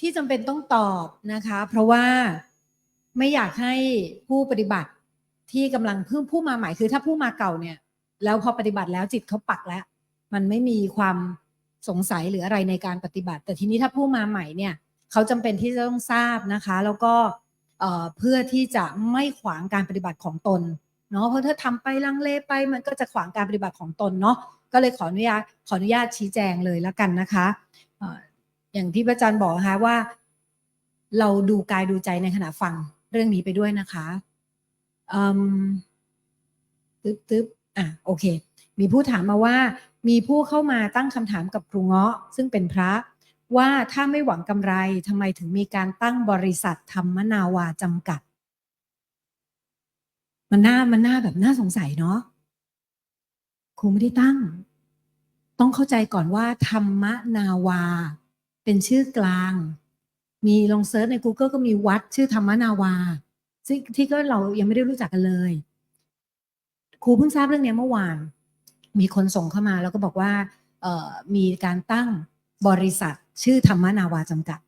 ที่จำเป็นต้องตอบนะคะ เพราะว่าไม่อยากให้ผู้ปฏิบัติที่กำลังเพิ่งผู้มาใหม่คือถ้าผู้มาเก่าเนี่ย แล้วพอปฏิบัติแล้วจิตเขาปักแล้ว มันไม่มีความสงสัยหรืออะไรในการปฏิบัติ แต่ทีนี้ถ้าผู้มาใหม่เนี่ยเขาจำเป็นที่จะต้องทราบนะคะ แล้วก็เพื่อที่จะไม่ขวางการปฏิบัติของตนเนาะเพราะถ้าทำไปลังเลไป มันก็จะขวางการปฏิบัติของตนเนาะก็เลยขออนุญาตขออนุญาตชี้แจงเลยแล้วกันนะคะ อย่างที่พระอาจารย์บอกนะคะว่า เราดูกายดูใจในขณะฟังเรื่องนี้ไปด้วยนะคะตึ๊บตึ๊บอะโอเค มีผู้ถามมาว่า มีผู้เข้ามาตั้งคำถามกับครูเงาะ ซึ่งเป็นพระว่าถ้าไม่หวังกำไรทำไมถึงมีการตั้งบริษัทธรรมนาวาจำกัด มันน่ามันน่าแบบน่าสงสัยเนาะครูไม่ได้ตั้ง ต้องเข้าใจก่อนว่า ธรรมนาวา เป็นชื่อกลาง มีลองเซิร์ชใน Google ก็มีวัดชื่อธรรมนาวา ซึ่งที่ก็เรายังไม่ได้รู้จักกันเลย ครูเพิ่งทราบเรื่องนี้เมื่อวาน มีคนส่งเข้ามาแล้วก็บอกว่ามีการตั้งบริษัทชื่อธรรมนาวาจำกัด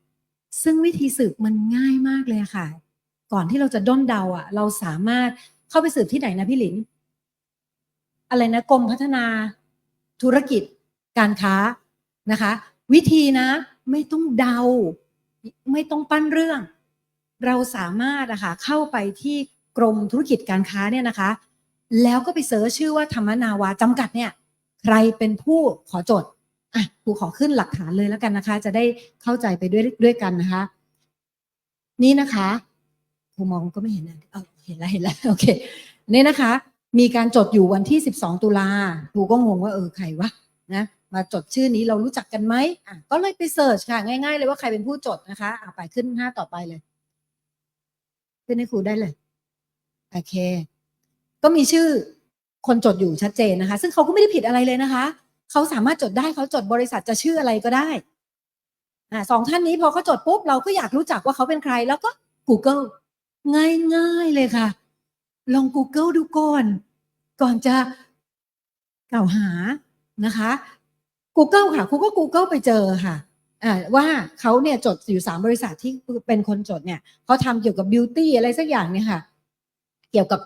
ซึ่งวิธีสืบมันง่ายมากเลยค่ะ ก่อนที่เราจะด้นเดาอะ เราสามารถเข้าไปสืบที่ไหนนะพี่หลิน อะไรนะกรมพัฒนาธุรกิจการค้านะคะ วิธีนะ ไม่ต้องเดา ไม่ต้องปั้นเรื่อง เราสามารถอะค่ะเข้าไปที่กรมธุรกิจการค้าเนี่ยนะคะ แล้วก็ไปเสิร์ชชื่อว่าธรรมนาวาจำกัดเนี่ย ใครเป็นผู้ขอจดอะครูขอขึ้นหลักฐานเลยแล้วกันนะคะ จะได้เข้าใจไปด้วยด้วยกันนะคะ นี่นะคะครูมองก็ไม่เห็นนะเออเห็นแล้วเห็นแล้วโอเคนี่นะคะ มีการจดอยู่วันที่ 12 ตุลาครูก็งงว่าเออใครวะนะ มาจดชื่อนี้เรารู้จักกันไหมอะก็เลยไปเสิร์ชค่ะ ง่าย ๆ เลยว่าใครเป็นผู้จดนะคะอะไปขึ้นหน้าต่อไปเลย ขึ้นให้ครูได้เลยโอเค ก็มีชื่อคนจดอยู่ชัดเจนนะคะ ซึ่งเขาก็ไม่ได้ผิดอะไรเลยนะคะเขาสามารถจดได้เขาจดบริษัทจะชื่ออะไรก็ได้อ่าสองท่านนี้พอเขาจดปุ๊บเราก็อยากรู้จักว่าเขาเป็นใคร แล้วก็ Google ง่ายๆเลยค่ะ ลอง Google ดูก่อน ก่อนจะกล่าวหานะคะ Google ค่ะครูก็ Google ไปเจอค่ะว่าเขาเนี่ยจดอยู่สามบริษัทที่เป็นคนจดเนี่ยเขาทำเกี่ยวกับบิวตี้อะไรสักอย่างเนี่ยค่ะ เกี่ยวกับ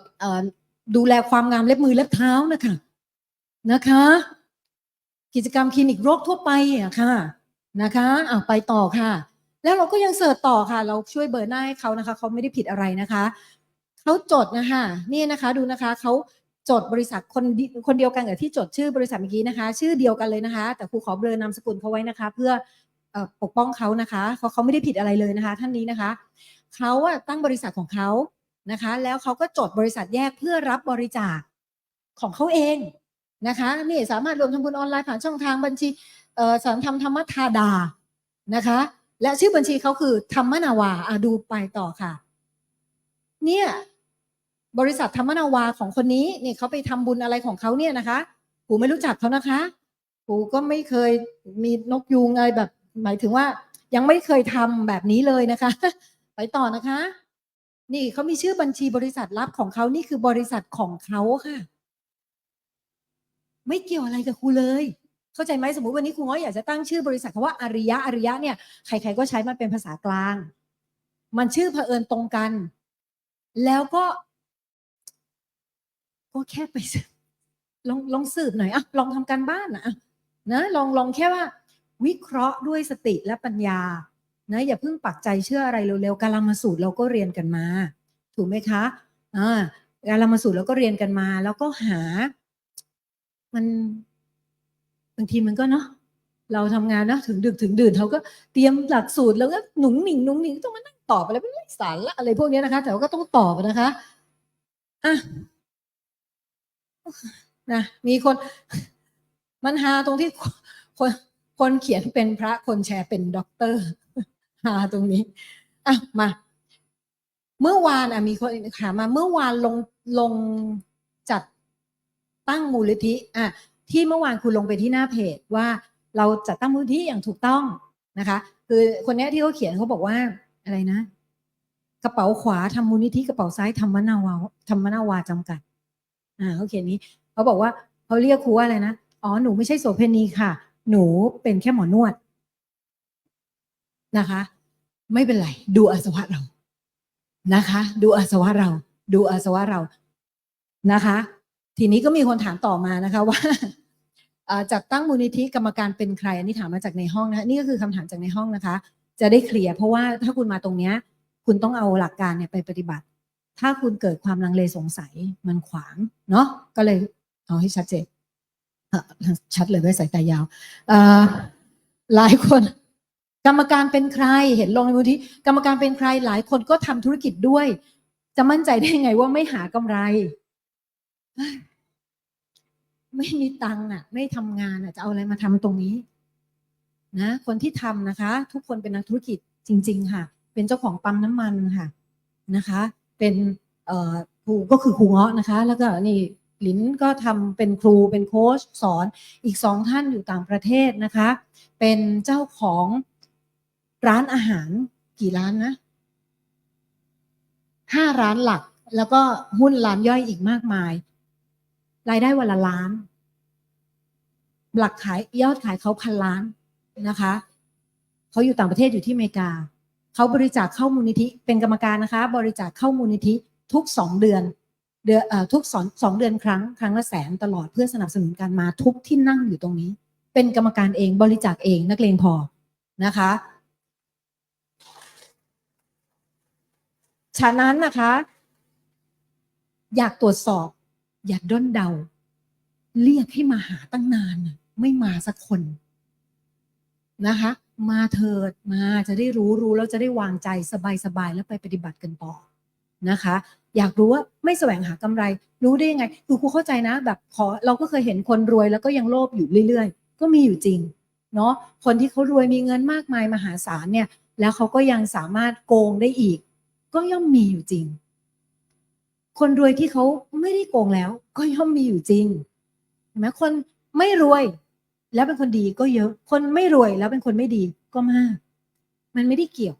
ดูแลความงามเล็บมือเล็บเท้านะคะนะคะ กิจกรรมคลินิกโรคทั่วไปอะค่ะนะคะอ่าไปต่อค่ะ แล้วเราก็ยังเสิร์ชต่อค่ะ เราช่วยเบอร์หน้าให้เขานะคะเขาไม่ได้ผิดอะไรนะคะเขาจดนะคะนี่นะคะดูนะคะเขา จดบริษัทคนคนเดียวกันกับที่จดชื่อบริษัทเมื่อกี้นะคะ ชื่อเดียวกันเลยนะคะ แต่ครูขอเบอร์นามสกุลเขาไว้นะคะ เพื่ออปกป้องเขานะคะเขาเขาไม่ได้ผิดอะไรเลยนะคะ ท่านนี้นะคะเขาอะตั้งบริษัทของเขานะคะ แล้วเขาก็จดบริษัทแยกเพื่อรับบริจาคของเขาเองนะคะนี่สามารถรวมทำบุญออนไลน์ผ่านช่องทางบัญชีเอ่อสารทำธรรมทาดานะคะ และชื่อบัญชีเขาคือธรรมนาวาอะดูไปต่อค่ะ เนี่ย บริษัทธรรมนาวาของคนนี้นี่เขาไปทำบุญอะไรของเขาเนี่ยนะคะกูไม่รู้จักเขานะคะกูก็ไม่เคยมีนกยูงอะไรแบบ หมายถึงว่า ยังไม่เคยทำแบบนี้เลยนะคะ ไปต่อนะคะ นี่เขามีชื่อบัญชีบริษัทลับของเขานี่คือบริษัทของเขาค่ะ ไม่เกี่ยวอะไรกับครูเลยเข้าใจไหมสมมุติวันนี้ครูง้อยอยากจะตั้งชื่อบริษัทคำว่าอาริยะอาริยะเนี่ยใครๆก็ใช้มันเป็นภาษากลาง มันชื่อเผอิญตรงกัน แล้วก็ ก็แค่ไปลองลองสืบหน่อยอะลองทำการบ้านนะอะนะลองลองแค่ว่า วิเคราะห์ด้วยสติและปัญญานะอย่าเพิ่งปักใจเชื่ออะไรเร็วๆ กาลามาสูตรเราก็เรียนกันมา ถูกไหมคะอ่ากาลามาสูตรเราก็เรียนกันมา แล้วก็หา มันบางทีมันก็เนาะเราทำงานนะถึงดึกถึงดื่นเขาก็เตรียมหลักสูตรแล้วก็หนุ่งหนิงหนุ่งหนิงต้องมานั่งตอบอะไรไม่ไร้สารละอะไรพวกนี้นะคะ แต่ว่าก็ต้องตอบนะคะอะ นะมีคน มันหาตรงที่คนคนเขียนเป็นพระคนแชร์เป็นด็อกเตอร์หาตรงนี้อะมา เมื่อวานอะมีคนถามมาเมื่อวานลงลงจัดตั้งมูลนิธิอะที่เมื่อวานคุณลงไปที่หน้าเพจว่าเราจัดตั้งมูลนิธิอย่างถูกต้องนะคะ คือคนนี้ที่เขาเขียนเขาบอกว่าอะไรนะ กระเป๋าขวาทำมูลนิธิกระเป๋าซ้ายทำมะนาวาทำมะนาวาจำกัด อ่าเขาเขียนนี้เขาบอกว่าเขาเรียกครูว่าอะไรนะอ๋อหนูไม่ใช่โสเพณีค่ะ หนูเป็นแค่หมอนวดนะคะ ไม่เป็นไร ดูอาสวะเรานะคะ ดูอาสวะเรา ดูอาสวะเรานะคะ ทีนี้ก็มีคนถามต่อมานะคะว่าจัดตั้งมูลนิธิกรรมการเป็นใครอันนี้ถามมาจากในห้องนะคะนี่ก็คือคำถามจากในห้องนะคะ จะได้เคลียร์เพราะว่าถ้าคุณมาตรงเนี้ย คุณต้องเอาหลักการเนี่ยไปปฏิบัติ ถ้าคุณเกิดความลังเลสงสัยมันขวางเนาะก็เลยเอาให้ชัดเจนชัดเลยด้วยสายตายาวหลายคน กรรมการเป็นใครเห็นลงในมูลนิธิกรรมการเป็นใครหลายคนก็ทำธุรกิจด้วย จะมั่นใจได้ไงว่าไม่หากำไร ไม่มีตังค์อะ ไม่ทำงานอะ จะเอาอะไรมาทำตรงนี้ นะ คนที่ทำนะคะ ทุกคนเป็นนักธุรกิจจริง ๆ ค่ะ เป็นเจ้าของปั๊มน้ำมันค่ะนะคะ เป็นครูก็คือครูเงาะนะคะ แล้วก็นี่หลินก็ทำเป็นครูเป็นโค้ชสอนอีกสองท่านอยู่ต่างประเทศนะคะ เป็นเจ้าของร้านอาหารกี่ร้านนะห้าร้านหลัก แล้วก็หุ้นร้านย่อยอีกมากมาย รายได้วันละล้าน หลักขายยอดขายเขาพันล้านนะคะเขาอยู่ต่างประเทศอยู่ที่อเมริกา เขาบริจาคเข้ามูลนิธิเป็นกรรมการนะคะ บริจาคเข้ามูลนิธิทุกสองเดือนเดือนเอ่อทุกสองสองเดือนครั้งครั้งละแสนตลอดเพื่อสนับสนุนการมาทุกที่นั่งอยู่ตรงนี้ เป็นกรรมการเองบริจาคเองนักเลงพอนะคะฉะนั้นนะคะ อยากตรวจสอบ อย่าด้นเดา เรียกให้มาหาตั้งนาน ไม่มาสักคนนะคะ มาเถิดมาจะได้รู้รู้แล้วจะได้วางใจสบายสบายๆแล้วไปปฏิบัติกันต่อนะคะ อยากรู้ว่าไม่แสวงหากำไร รู้ได้ยังไงคือครูเข้าใจนะ แบบขอเราก็เคยเห็นคนรวยแล้วก็ยังโลภอยู่เรื่อยๆ ก็มีอยู่จริงเนาะคนที่เขารวยมีเงินมากมายมหาศาลเนี่ย แล้วเขาก็ยังสามารถโกงได้อีก ก็ย่อมมีอยู่จริง คนรวยที่เขาไม่ได้โกงแล้ว ก็ย่อมมีอยู่จริงเห็นไหมคนไม่รวย แล้วเป็นคนดีก็เยอะ คนไม่รวยแล้วเป็นคนไม่ดีก็มาก มันไม่ได้เกี่ยว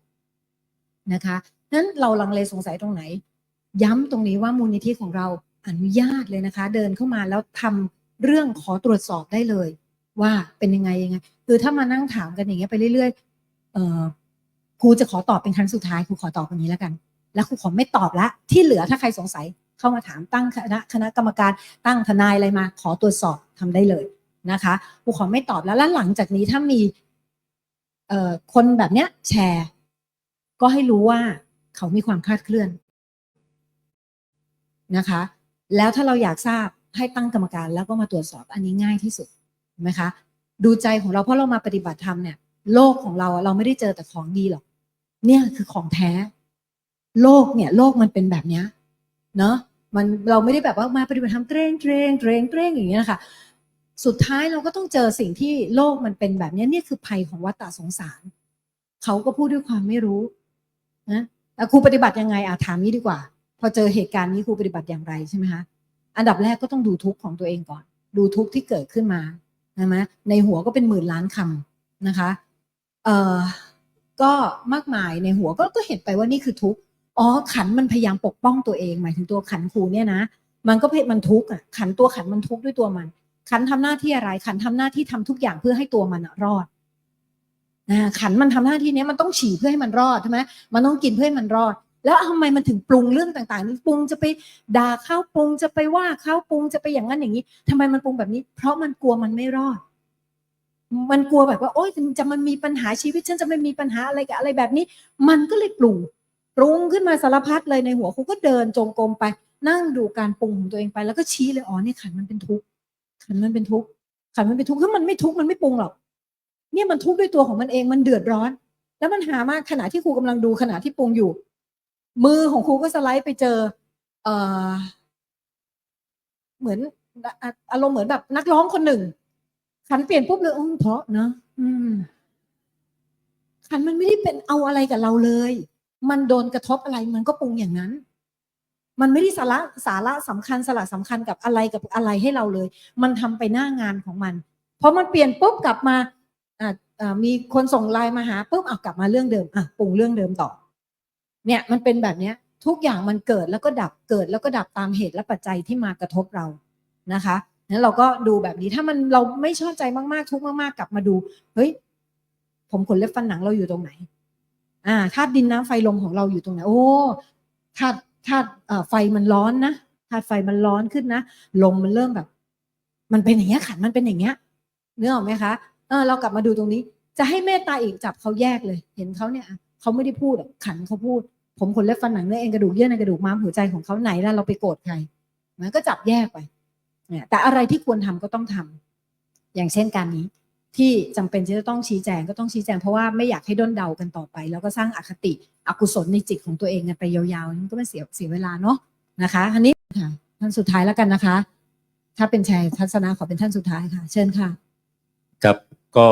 นะคะนั้นเราลังเลสงสัยตรงไหน ย้ำตรงนี้ว่ามูลนิธิของเราอนุญาตเลยนะคะ เดินเข้ามาแล้วทำเรื่องขอตรวจสอบได้เลย ว่าเป็นยังไงยังไงคือถ้ามานั่งถามกันอย่างเงี้ยไปเรื่อยๆเออครูจะขอตอบเป็นครั้งสุดท้ายครูขอตอบวันนี้แล้วกัน แล้วครูขอไม่ตอบละที่เหลือถ้าใครสงสัยเข้ามาถามตั้งคณะคณะกรรมการตั้งทนายอะไรมา ขอตรวจสอบทำได้เลย นะคะครูขอไม่ตอบแล้วแล้วหลังจากนี้ถ้ามีเอ่อคนแบบเนี้ยแชร์ ก็ให้รู้ว่าเขามีความคลาดเคลื่อนนะคะ แล้วถ้าเราอยากทราบให้ตั้งกรรมการแล้วก็มาตรวจสอบอันนี้ง่ายที่สุดนไหมคะ ดูใจของเราเพราะเรามาปฏิบัติธรรมเนี่ยโลกของเราเราไม่ได้เจอแต่ของดีหรอก เนี่ยคือของแท้ โลกเนี่ย โลกมันเป็นแบบเนี้ยเนาะมันเราไม่ได้แบบว่ามาปฏิบัติธรรมเตรงเตรงเตรงเตรงอย่างเงี้ยนะคะ สุดท้ายเราก็ต้องเจอสิ่งที่โลกมันเป็นแบบนี้นี่คือภัยของวัฏฏะสงสาร เขาก็พูดด้วยความไม่รู้นะแต่ครูปฏิบัติยังไงอะถามนี้ดีกว่า พอเจอเหตุการณ์นี้ครูปฏิบัติอย่างไรใช่ไหมคะอันดับแรกก็ต้องดูทุกข์ของตัวเองก่อน ดูทุกข์ที่เกิดขึ้นมาใช่ไหมในหัวก็เป็นหมื่นล้านคำนะคะเอ่อก็มากมายในหัวก็ก็เห็นไปว่านี่คือทุกข์อ๋อขันมันพยายามปกป้องตัวเอง หมายถึงตัวขันครูเนี่ยนะ มันก็เพมันทุกข์อะขันตัวขันมันทุกข์ด้วยตัวมัน ขันทำหน้าที่อะไร ขันทำหน้าที่ทำทุกอย่างเพื่อให้ตัวมันรอดนะขันมันทำหน้าที่นี้มันต้องฉี่เพื่อให้มันรอดใช่ไหมมันต้องกินเพื่อให้มันรอด แล้วทำไมมันถึงปรุงเรื่องต่างๆนี่ปรุงจะไปด่าเขาปรุงจะไปว่าเขาปรุงจะไปอย่างนั้นอย่างนี้ทำไมมันปรุงแบบนี้ เพราะมันกลัวมันไม่รอด มันกลัวแบบว่า โอ๊ยจะมันมีปัญหาชีวิตฉันจะไม่มีปัญหาอะไรกับอะไรแบบนี้ มันก็เลยปรุงปรุงขึ้นมาสารพัดเลยในหัวครูก็เดินจงกรมไป นั่งดูการปรุงของตัวเองไป แล้วก็ชี้เลยอ๋อเนี่ยขันมันเป็นทุกข์ ขันมันเป็นทุกข์ขันมันเป็นทุกข์ถ้ามันไม่ทุกข์มันไม่ปรุงหรอก เนี่ยมันทุกข์ด้วยตัวของมันเองมันเดือดร้อน แล้วมันหามากขณะที่ครูกำลังดูขณะที่ปรุงอยู่ มือของครูก็สไลด์ไปเจอ เออเหมือนอารมณ์เหมือนแบบนักร้องคนหนึ่ง ขันเปลี่ยนปุ๊บเลยอืมเพราะเนอะอืมขันมันไม่ได้เป็นเอาอะไรกับเราเลย มันโดนกระทบอะไรมันก็ปรุงอย่างนั้น มันไม่ได้สาระสาระสำคัญสาระสำคัญกับอะไรกับอะไรให้เราเลย มันทำไปหน้างานของมันพอมันเปลี่ยนปุ๊บกลับมามีคนส่งไลน์มาหาปุ๊บเอากลับมาเรื่องเดิมอะปรุงเรื่องเดิมต่อ เนี่ยมันเป็นแบบเนี้ยทุกอย่างมันเกิดแล้วก็ดับเกิดแล้วก็ดับตามเหตุและปัจจัยที่มากระทบเรานะคะนั้นเราก็ดูแบบนี้ถ้ามันเราไม่ชอบใจมากๆ ทุกมากๆ กลับมาดู เฮ้ย ผมขนเล็บฟันหนังเราอยู่ตรงไหน อ่าธาตุดินน้ำไฟลมของเราอยู่ตรงไหน โอ้ธาตุ ธาตุไฟมันร้อนนะธาตุไฟมันร้อนขึ้นนะลมมันเริ่มแบบ มันเป็นอย่างเงี้ยขันมันเป็นอย่างเงี้ยเนื้อออกไหมคะเออเรากลับมาดูตรงนี้ จะให้เมตตาอีกจับเขาแยกเลย เห็นเขาเนี่ยเขาไม่ได้พูดขันเขาพูด ผมขนเล็บฟันหนังเนื้อเอ็นกระดูกเยื่อในกระดูกม้ามหัวใจของเขาไหนล้วเราไปโกรธใครมันก็จับแยกไปเนี่ยแต่อะไรที่ควรทำก็ต้องทำอย่างเช่นการนี้ ที่จำเป็นที่จะต้องชี้แจงก็ต้องชี้แจงเพราะว่าไม่อยากให้ด้นเดากันต่อไป แล้วก็สร้างอคติอกุศลในจิตของตัวเองกันไปยาวๆมันก็ไม่เสียเสียเวลาเนาะนะคะอันนี้ค่ะท่านสุดท้ายแล้วกันนะคะ ถ้าเป็นแชร์ทัศนะขอเป็นท่านสุดท้ายค่ะ เชิญค่ะครับก็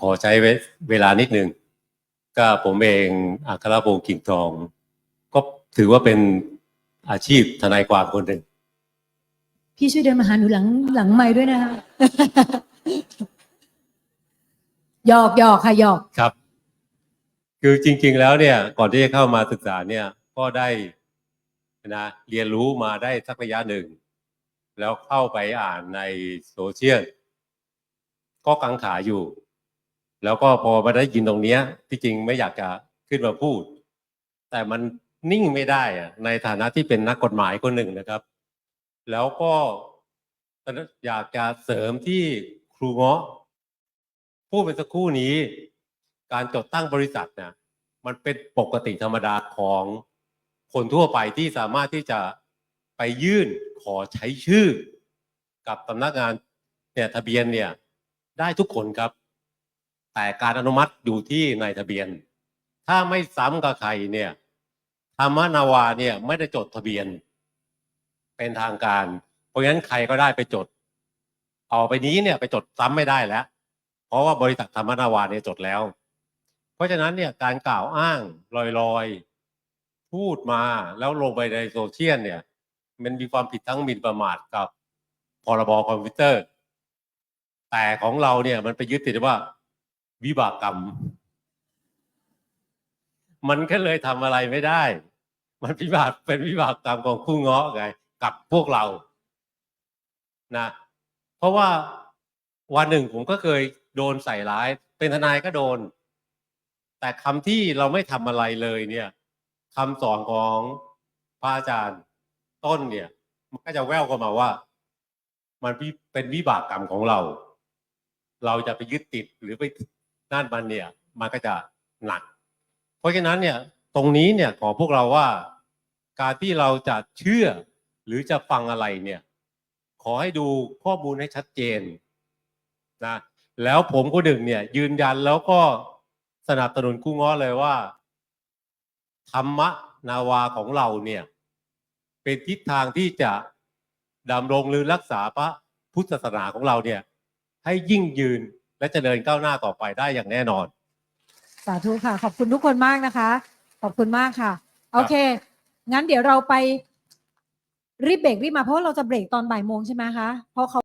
ขอใช้เวเวลานิดหนึ่งก็ผมเองอัครพงศ์กิ่งทอง ก็ถือว่าเป็นอาชีพทนายความคนหนึ่งพี่ช่วยเดินมาหาหนูหลังหลังไม้ด้วยนะคะ หยอกหยอกค่ะหยอก ครับ คือจริง ๆ แล้วเนี่ย ก่อนที่จะเข้ามาศึกษาเนี่ย ก็ได้นะเรียนรู้มาได้สักระยะหนึ่ง แล้วเข้าไปอ่านในโซเชียลก็กังขาอยู่ แล้วก็พอมาได้ยินตรงเนี้ย ที่จริงไม่อยากจะขึ้นมาพูด แต่มันนิ่งไม่ได้อะในฐานะที่เป็นนักกฎหมายคนหนึ่งนะครับ แล้วก็อยากจะเสริมที่ครูเงาะ พูดเป็นสักครู่นี้ การจดตั้งบริษัทเนี่ยมันเป็นปกติธรรมดาของคนทั่วไปที่สามารถที่จะไปยื่นขอใช้ชื่อ กับสำนักงานเนี่ยทะเบียนเนี่ยได้ทุกคนครับ แต่การอนุมัติอยู่ที่นายทะเบียน ถ้าไม่ซ้ำกับใครเนี่ยธรรมนาวาเนี่ยไม่ได้จดทะเบียน เป็นทางการ เพราะงั้นใครก็ได้ไปจด ต่อไปนี้เนี่ยไปจดซ้ำไม่ได้แล้ว เพราะว่าบริษัทธรรมนาวาเนี่ยจดแล้ว เพราะฉะนั้นเนี่ยการกล่าวอ้างลอยๆ พูดมาแล้วลงไปในโซเชียลเนี่ย มันมีความผิดทั้งหมิ่นประมาทกับพรบคอมพิวเตอร์ แต่ของเราเนี่ยมันไปยึดติดว่า วิบากกรรม มันก็เลยทำอะไรไม่ได้ มันวิบากเป็นวิบากกรรมของคู่เงาะไงกับพวกเรานะ เพราะว่าวันหนึ่งผมก็เคย โดนใส่ร้าย เป็นทนายก็โดน แต่คำที่เราไม่ทำอะไรเลยเนี่ยคำสอนของพระอาจารย์ต้นเนี่ย มันก็จะแววเข้ามาว่า มันเป็นวิบากกรรมของเรา เราจะไปยึดติดหรือไปนั่นมันเนี่ย มันก็จะหนัก เพราะฉะนั้นเนี่ย ตรงนี้เนี่ยขอพวกเราว่า การที่เราจะเชื่อหรือจะฟังอะไรเนี่ย ขอให้ดูข้อมูลให้ชัดเจนนะ แล้วผมก็ดึงเนี่ย ยืนยันแล้วก็สนับสนุนกู้ง้อเลยว่า ธรรมนาวาของเราเนี่ย เป็นทิศทางที่จะดำรงหรือรักษาพระพุทธศาสนาของเราเนี่ย ให้ยิ่งยืนและเจริญก้าวหน้าต่อไปได้อย่างแน่นอน สาธุค่ะ ขอบคุณทุกคนมากนะคะ ขอบคุณมากค่ะ โอเค งั้นเดี๋ยวเราไปรีบเบรกรีบมาเพราะว่าเราจะเบรกตอนบ่ายโมงใช่ไหมคะเพราะเขา